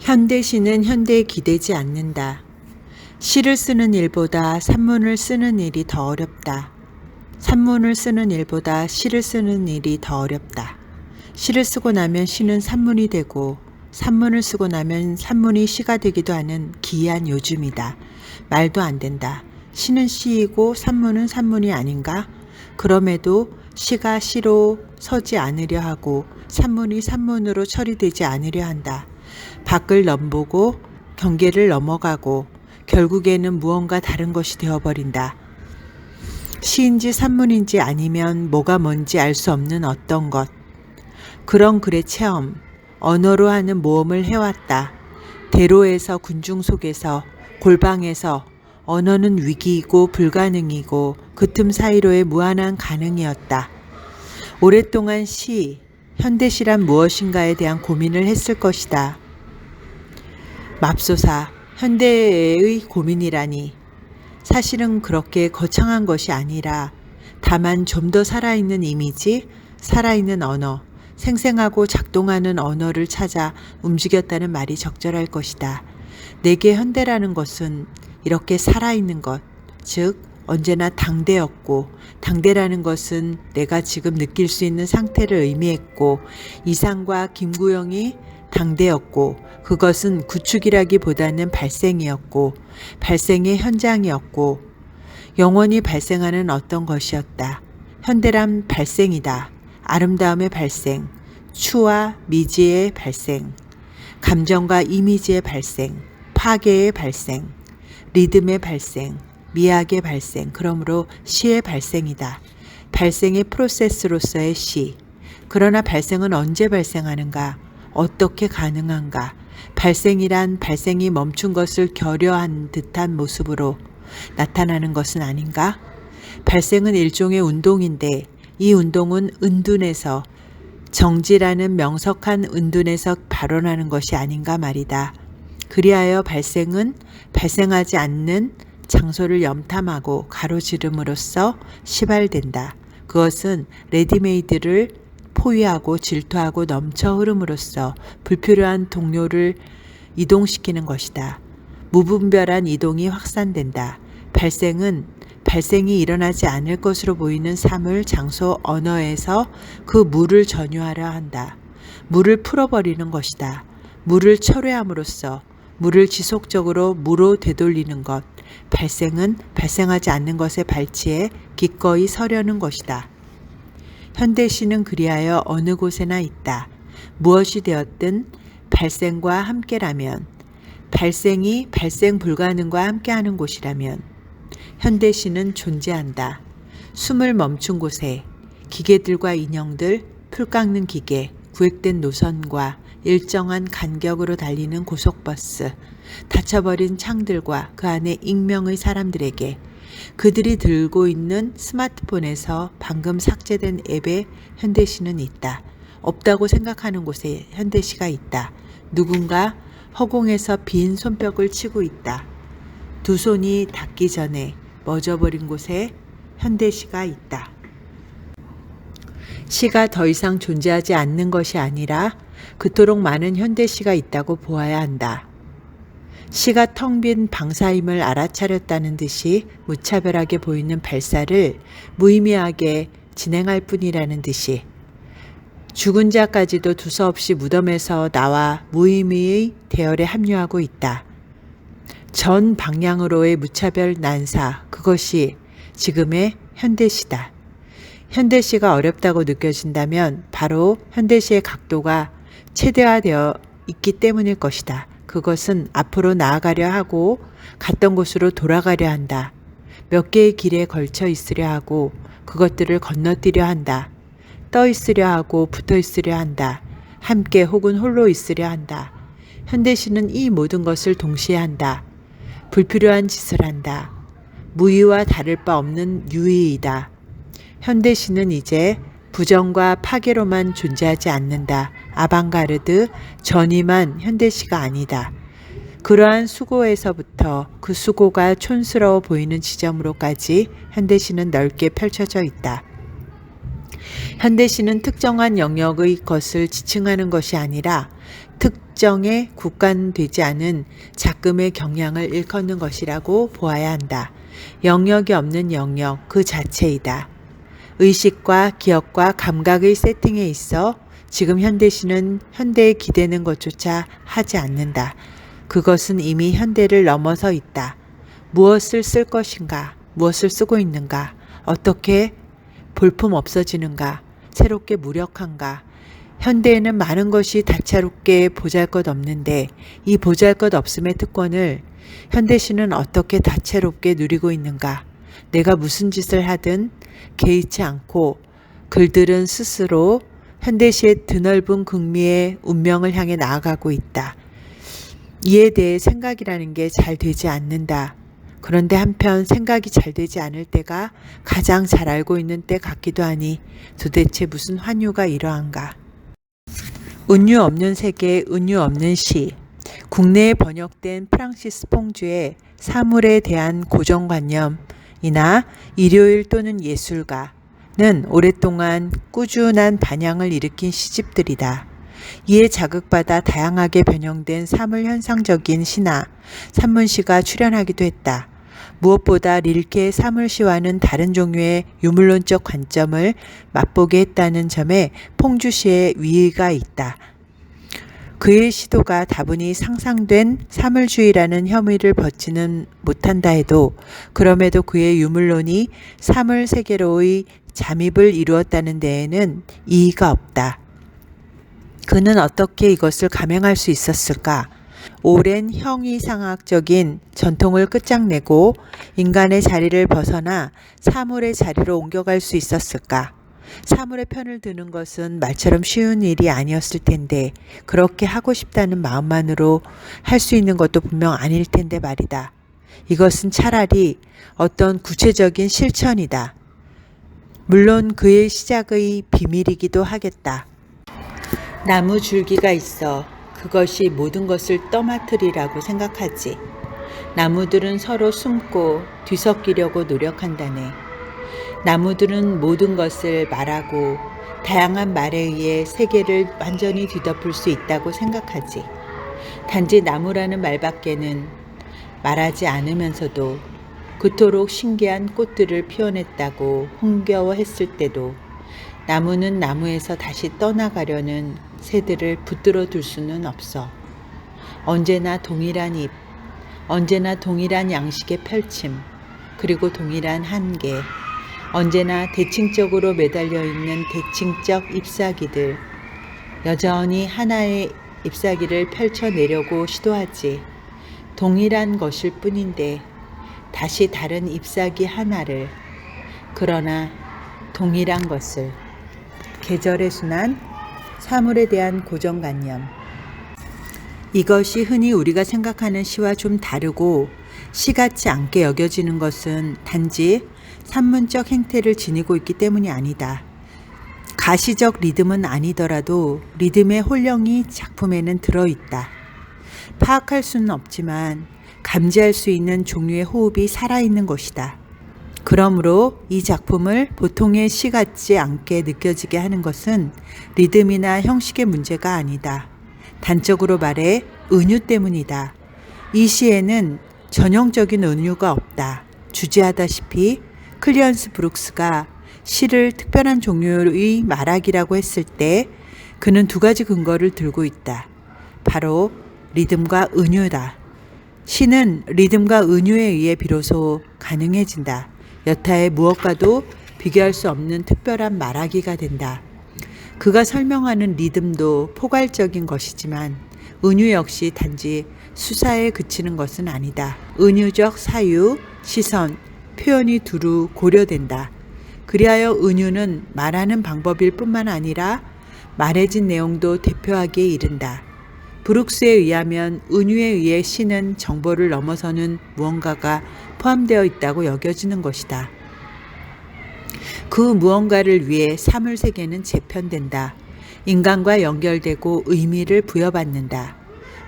현대시는 현대에 기대지 않는다. 시를 쓰는 일보다 산문을 쓰는 일이 더 어렵다. 산문을 쓰는 일보다 시를 쓰는 일이 더 어렵다. 시를 쓰고 나면 시는 산문이 되고 산문을 쓰고 나면 산문이 시가 되기도 하는 기이한 요즘이다. 말도 안 된다. 시는 시이고 산문은 산문이 아닌가? 그럼에도 시가 시로 서지 않으려 하고 산문이 산문으로 처리되지 않으려 한다. 밖을 넘보고 경계를 넘어가고 결국에는 무언가 다른 것이 되어버린다. 시인지 산문인지 아니면 뭐가 뭔지 알 수 없는 어떤 것. 그런 글의 체험, 언어로 하는 모험을 해왔다. 대로에서 군중 속에서 골방에서 언어는 위기이고 불가능이고 그 틈 사이로의 무한한 가능이었다. 오랫동안 시, 현대시란 무엇인가에 대한 고민을 했을 것이다. 맙소사, 현대의 고민이라니. 사실은 그렇게 거창한 것이 아니라 다만 좀 더 살아있는 이미지, 살아있는 언어, 생생하고 작동하는 언어를 찾아 움직였다는 말이 적절할 것이다. 내게 현대라는 것은 이렇게 살아있는 것, 즉, 언제나 당대였고, 당대라는 것은 내가 지금 느낄 수 있는 상태를 의미했고, 이상과 김구영이 당대였고, 그것은 구축이라기보다는 발생이었고, 발생의 현장이었고, 영원히 발생하는 어떤 것이었다. 현대란 발생이다. 아름다움의 발생, 추와 미지의 발생, 감정과 이미지의 발생, 파괴의 발생, 리듬의 발생, 미학의 발생, 그러므로 시의 발생이다. 발생의 프로세스로서의 시. 그러나 발생은 언제 발생하는가? 어떻게 가능한가? 발생이란 발생이 멈춘 것을 결여한 듯한 모습으로 나타나는 것은 아닌가? 발생은 일종의 운동인데 이 운동은 은둔에서 정지라는 명석한 은둔에서 발원하는 것이 아닌가 말이다. 그리하여 발생은 발생하지 않는 장소를 염탐하고 가로지름으로써 시발된다. 그것은 레디메이드를 포위하고 질투하고 넘쳐 흐름으로써 불필요한 동료를 이동시키는 것이다. 무분별한 이동이 확산된다. 발생은 발생이 일어나지 않을 것으로 보이는 사물, 장소, 언어에서 그 물을 전유하려 한다. 물을 풀어버리는 것이다. 물을 철회함으로써 물을 지속적으로 무로 되돌리는 것. 발생은 발생하지 않는 것에 발치해 기꺼이 서려는 것이다. 현대시는 그리하여 어느 곳에나 있다. 무엇이 되었든 발생과 함께라면, 발생이 발생 불가능과 함께하는 곳이라면, 현대시는 존재한다. 숨을 멈춘 곳에 기계들과 인형들, 풀 깎는 기계, 구획된 노선과 일정한 간격으로 달리는 고속버스, 닫혀버린 창들과 그 안에 익명의 사람들에게 그들이 들고 있는 스마트폰에서 방금 삭제된 앱에 현대시는 있다. 없다고 생각하는 곳에 현대시가 있다. 누군가 허공에서 빈 손뼉을 치고 있다. 두 손이 닿기 전에 멎어버린 곳에 현대시가 있다. 시가 더 이상 존재하지 않는 것이 아니라 그토록 많은 현대시가 있다고 보아야 한다. 시가 텅 빈 방사임을 알아차렸다는 듯이 무차별하게 보이는 발사를 무의미하게 진행할 뿐이라는 듯이 죽은 자까지도 두서없이 무덤에서 나와 무의미의 대열에 합류하고 있다. 전 방향으로의 무차별 난사, 그것이 지금의 현대시다. 현대시가 어렵다고 느껴진다면 바로 현대시의 각도가 최대화되어 있기 때문일 것이다. 그것은 앞으로 나아가려 하고 갔던 곳으로 돌아가려 한다. 몇 개의 길에 걸쳐 있으려 하고 그것들을 건너뛰려 한다. 떠 있으려 하고 붙어 있으려 한다. 함께 혹은 홀로 있으려 한다. 현대시는 이 모든 것을 동시에 한다. 불필요한 짓을 한다. 무의와 다를 바 없는 유의이다. 현대시는 이제 부정과 파괴로만 존재하지 않는다. 아방가르드, 전임한 현대시가 아니다. 그러한 수고에서부터 그 수고가 촌스러워 보이는 지점으로까지 현대시는 넓게 펼쳐져 있다. 현대시는 특정한 영역의 것을 지칭하는 것이 아니라 특 특정에 국간되지 않은 작금의 경향을 일컫는 것이라고 보아야 한다. 영역이 없는 영역 그 자체이다. 의식과 기억과 감각의 세팅에 있어 지금 현대시는 현대에 기대는 것조차 하지 않는다. 그것은 이미 현대를 넘어서 있다. 무엇을 쓸 것인가? 무엇을 쓰고 있는가? 어떻게 볼품 없어지는가? 새롭게 무력한가? 현대에는 많은 것이 다채롭게 보잘 것 없는데 이 보잘 것 없음의 특권을 현대시는 어떻게 다채롭게 누리고 있는가? 내가 무슨 짓을 하든 개의치 않고 글들은 스스로 현대시의 드넓은 극미의 운명을 향해 나아가고 있다. 이에 대해 생각이라는 게 잘 되지 않는다. 그런데 한편 생각이 잘 되지 않을 때가 가장 잘 알고 있는 때 같기도 하니 도대체 무슨 환유가 이러한가. 운유 없는 세계, 운유 없는 시. 국내에 번역된 프랑시스 퐁주의 사물에 대한 고정관념 이나 일요일 또는 예술가는 오랫동안 꾸준한 반향을 일으킨 시집들이다. 이에 자극받아 다양하게 변형된 사물 현상적인 시나 산문시가 출현하기도 했다. 무엇보다 릴케의 사물시와는 다른 종류의 유물론적 관점을 맛보게 했다는 점에 퐁주시의 위의가 있다. 그의 시도가 다분히 상상된 사물주의라는 혐의를 벗지는 못한다 해도 그럼에도 그의 유물론이 사물 세계로의 잠입을 이루었다는 데에는 이의가 없다. 그는 어떻게 이것을 감행할 수 있었을까? 오랜 형이상학적인 전통을 끝장내고 인간의 자리를 벗어나 사물의 자리로 옮겨갈 수 있었을까? 사물의 편을 드는 것은 말처럼 쉬운 일이 아니었을 텐데 그렇게 하고 싶다는 마음만으로 할 수 있는 것도 분명 아닐 텐데 말이다. 이것은 차라리 어떤 구체적인 실천이다. 물론 그의 시작의 비밀이기도 하겠다. 나무 줄기가 있어 그것이 모든 것을 떠맡으리라고 생각하지. 나무들은 서로 숨고 뒤섞이려고 노력한다네. 나무들은 모든 것을 말하고 다양한 말에 의해 세계를 완전히 뒤덮을 수 있다고 생각하지. 단지 나무라는 말밖에는 말하지 않으면서도 그토록 신기한 꽃들을 피워냈다고 흥겨워했을 때도 나무는 나무에서 다시 떠나가려는 새들을 붙들어 둘 수는 없어. 언제나 동일한 잎, 언제나 동일한 양식의 펼침, 그리고 동일한 한계, 언제나 대칭적으로 매달려 있는 대칭적 잎사귀들, 여전히 하나의 잎사귀를 펼쳐내려고 시도하지. 동일한 것일 뿐인데, 다시 다른 잎사귀 하나를, 그러나 동일한 것을. 계절의 순환, 사물에 대한 고정관념. 이것이 흔히 우리가 생각하는 시와 좀 다르고 시 같지 않게 여겨지는 것은 단지 산문적 행태를 지니고 있기 때문이 아니다. 가시적 리듬은 아니더라도 리듬의 홀령이 작품에는 들어있다. 파악할 수는 없지만 감지할 수 있는 종류의 호흡이 살아있는 것이다. 그러므로 이 작품을 보통의 시 같지 않게 느껴지게 하는 것은 리듬이나 형식의 문제가 아니다. 단적으로 말해 은유 때문이다. 이 시에는 전형적인 은유가 없다. 주지하다시피 클리언스 브룩스가 시를 특별한 종류의 말하기라고 했을 때 그는 두 가지 근거를 들고 있다. 바로 리듬과 은유다. 시는 리듬과 은유에 의해 비로소 가능해진다. 여타의 무엇과도 비교할 수 없는 특별한 말하기가 된다. 그가 설명하는 리듬도 포괄적인 것이지만 은유 역시 단지 수사에 그치는 것은 아니다. 은유적 사유, 시선, 표현이 두루 고려된다. 그리하여 은유는 말하는 방법일 뿐만 아니라 말해진 내용도 대표하기에 이른다. 브룩스에 의하면 은유에 의해 시는 정보를 넘어서는 무언가가 포함되어 있다고 여겨지는 것이다. 그 무언가를 위해 사물 세계는 재편된다. 인간과 연결되고 의미를 부여받는다.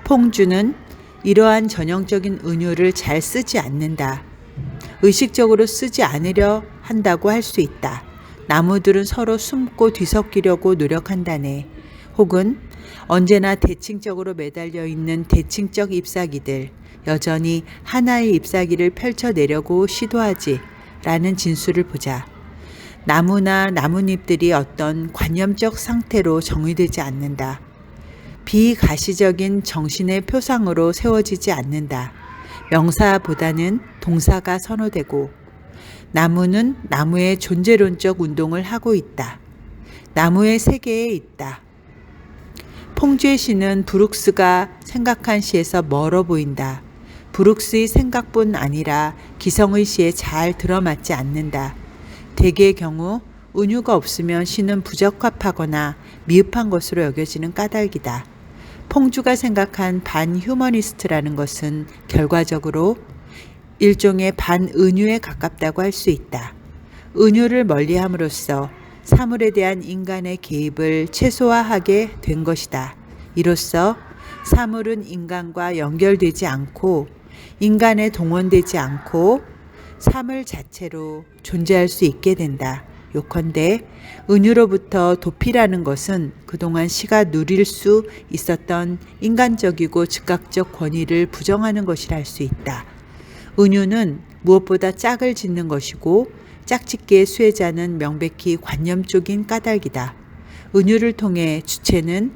퐁주는 이러한 전형적인 은유를 잘 쓰지 않는다. 의식적으로 쓰지 않으려 한다고 할 수 있다. 나무들은 서로 숨고 뒤섞이려고 노력한다네. 혹은 언제나 대칭적으로 매달려 있는 대칭적 잎사귀들, 여전히 하나의 잎사귀를 펼쳐내려고 시도하지 라는 진술을 보자. 나무나 나뭇잎들이 어떤 관념적 상태로 정의되지 않는다. 비가시적인 정신의 표상으로 세워지지 않는다. 명사보다는 동사가 선호되고 나무는 나무의 존재론적 운동을 하고 있다. 나무의 세계에 있다. 퐁쥐의 시는 브룩스가 생각한 시에서 멀어 보인다. 브룩스의 생각뿐 아니라 기성의 시에 잘 들어맞지 않는다. 대개의 경우 은유가 없으면 시는 부적합하거나 미흡한 것으로 여겨지는 까닭이다. 퐁주가 생각한 반휴머니스트라는 것은 결과적으로 일종의 반은유에 가깝다고 할 수 있다. 은유를 멀리함으로써 사물에 대한 인간의 개입을 최소화하게 된 것이다. 이로써 사물은 인간과 연결되지 않고 인간에 동원되지 않고 사물 자체로 존재할 수 있게 된다. 요컨대 은유로부터 도피라는 것은 그동안 시가 누릴 수 있었던 인간적이고 즉각적 권위를 부정하는 것이라 할 수 있다. 은유는 무엇보다 짝을 짓는 것이고 짝짓기의 수혜자는 명백히 관념 쪽인 까닭이다. 은유를 통해 주체는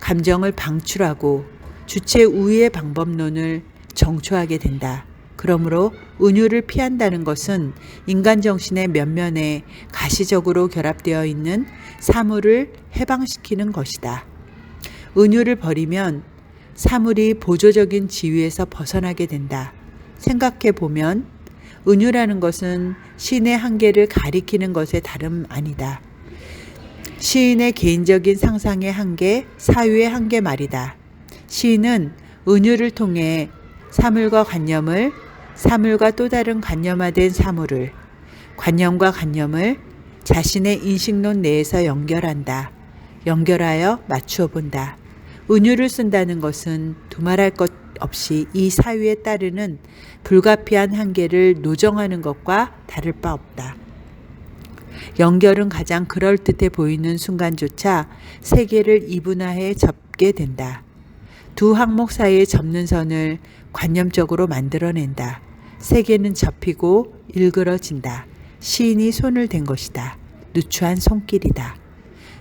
감정을 방출하고 주체 우위의 방법론을 정초하게 된다. 그러므로 은유를 피한다는 것은 인간 정신의 면면에 가시적으로 결합되어 있는 사물을 해방시키는 것이다. 은유를 버리면 사물이 보조적인 지위에서 벗어나게 된다. 생각해 보면 은유라는 것은 시인의 한계를 가리키는 것에 다름 아니다. 시인의 개인적인 상상의 한계, 사유의 한계 말이다. 시인은 은유를 통해 사물과 관념을 사물과 또 다른 관념화된 사물을 관념과 관념을 자신의 인식론 내에서 연결한다. 연결하여 맞추어 본다. 은유를 쓴다는 것은 두말할 것 없이 이 사유에 따르는 불가피한 한계를 노정하는 것과 다를 바 없다. 연결은 가장 그럴듯해 보이는 순간조차 세계를 이분화해 접게 된다. 두 항목 사이에 접는 선을 관념적으로 만들어낸다. 세계는 접히고 일그러진다. 시인이 손을 댄 것이다. 누추한 손길이다.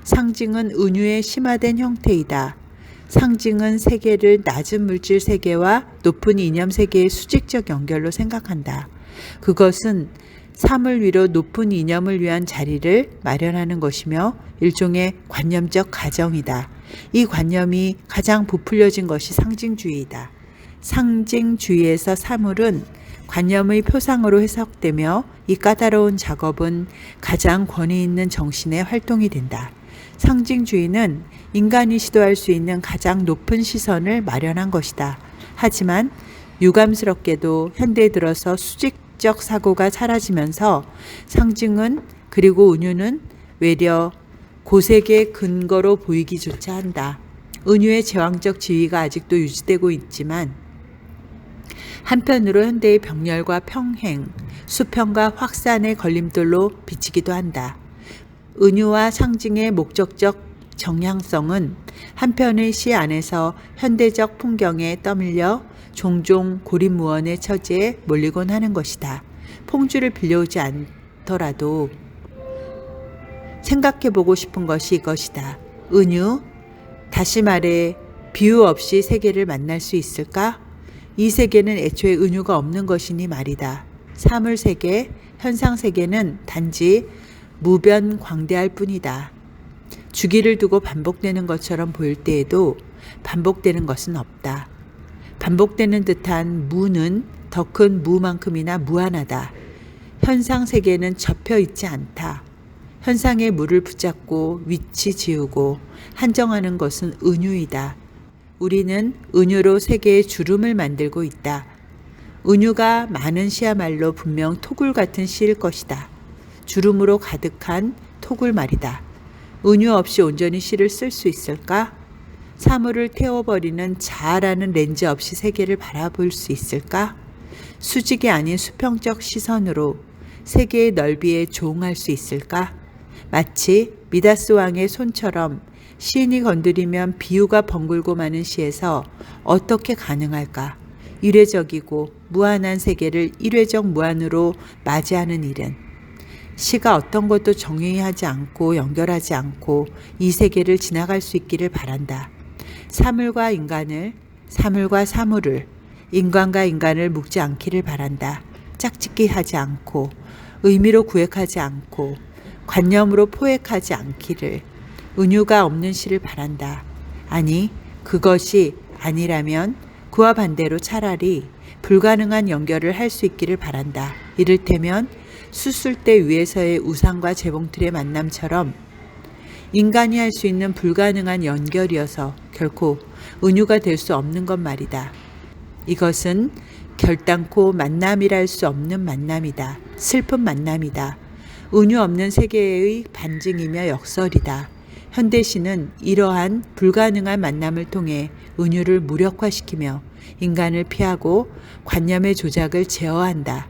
상징은 은유의 심화된 형태이다. 상징은 세계를 낮은 물질 세계와 높은 이념 세계의 수직적 연결로 생각한다. 그것은 사물 위로 높은 이념을 위한 자리를 마련하는 것이며 일종의 관념적 가정이다. 이 관념이 가장 부풀려진 것이 상징주의이다. 상징주의에서 사물은 관념의 표상으로 해석되며 이 까다로운 작업은 가장 권위 있는 정신의 활동이 된다. 상징주의는 인간이 시도할 수 있는 가장 높은 시선을 마련한 것이다. 하지만 유감스럽게도 현대에 들어서 수직적 사고가 사라지면서 상징은 그리고 은유는 외려 고색의 근거로 보이기조차 한다. 은유의 제왕적 지위가 아직도 유지되고 있지만 한편으로 현대의 병렬과 평행, 수평과 확산의 걸림돌로 비치기도 한다. 은유와 상징의 목적적 정향성은 한편의 시 안에서 현대적 풍경에 떠밀려 종종 고립무원의 처지에 몰리곤 하는 것이다. 퐁주를 빌려오지 않더라도 생각해 보고 싶은 것이 이것이다. 은유, 다시 말해 비유 없이 세계를 만날 수 있을까? 이 세계는 애초에 은유가 없는 것이니 말이다. 사물 세계, 현상 세계는 단지 무변 광대할 뿐이다. 주기를 두고 반복되는 것처럼 보일 때에도 반복되는 것은 없다. 반복되는 듯한 무는 더 큰 무만큼이나 무한하다. 현상 세계는 접혀 있지 않다. 현상의 물을 붙잡고 위치 지우고 한정하는 것은 은유이다. 우리는 은유로 세계의 주름을 만들고 있다. 은유가 많은 시야말로 분명 토굴 같은 시일 것이다. 주름으로 가득한 토굴 말이다. 은유 없이 온전히 시를 쓸 수 있을까? 사물을 태워버리는 자아라는 렌즈 없이 세계를 바라볼 수 있을까? 수직이 아닌 수평적 시선으로 세계의 넓이에 조응할 수 있을까? 마치 미다스 왕의 손처럼 시인이 건드리면 비유가 벙글고 마는 시에서 어떻게 가능할까? 이례적이고 무한한 세계를 일회적 무한으로 맞이하는 일은 시가 어떤 것도 정의하지 않고 연결하지 않고 이 세계를 지나갈 수 있기를 바란다. 사물과 인간을, 사물과 사물을, 인간과 인간을 묶지 않기를 바란다. 짝짓기 하지 않고, 의미로 구획하지 않고, 관념으로 포획하지 않기를, 은유가 없는 시를 바란다. 아니, 그것이 아니라면 그와 반대로 차라리 불가능한 연결을 할 수 있기를 바란다. 이를테면 수술대 위에서의 우상과 재봉틀의 만남처럼 인간이 할 수 있는 불가능한 연결이어서 결코 은유가 될 수 없는 것 말이다. 이것은 결단코 만남이랄 수 없는 만남이다. 슬픈 만남이다. 은유 없는 세계의 반증이며 역설이다. 현대시는 이러한 불가능한 만남을 통해 은유를 무력화시키며 인간을 피하고 관념의 조작을 제어한다.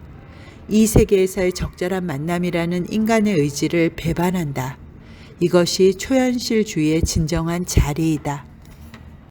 이 세계에서의 적절한 만남이라는 인간의 의지를 배반한다. 이것이 초현실주의의 진정한 자리이다.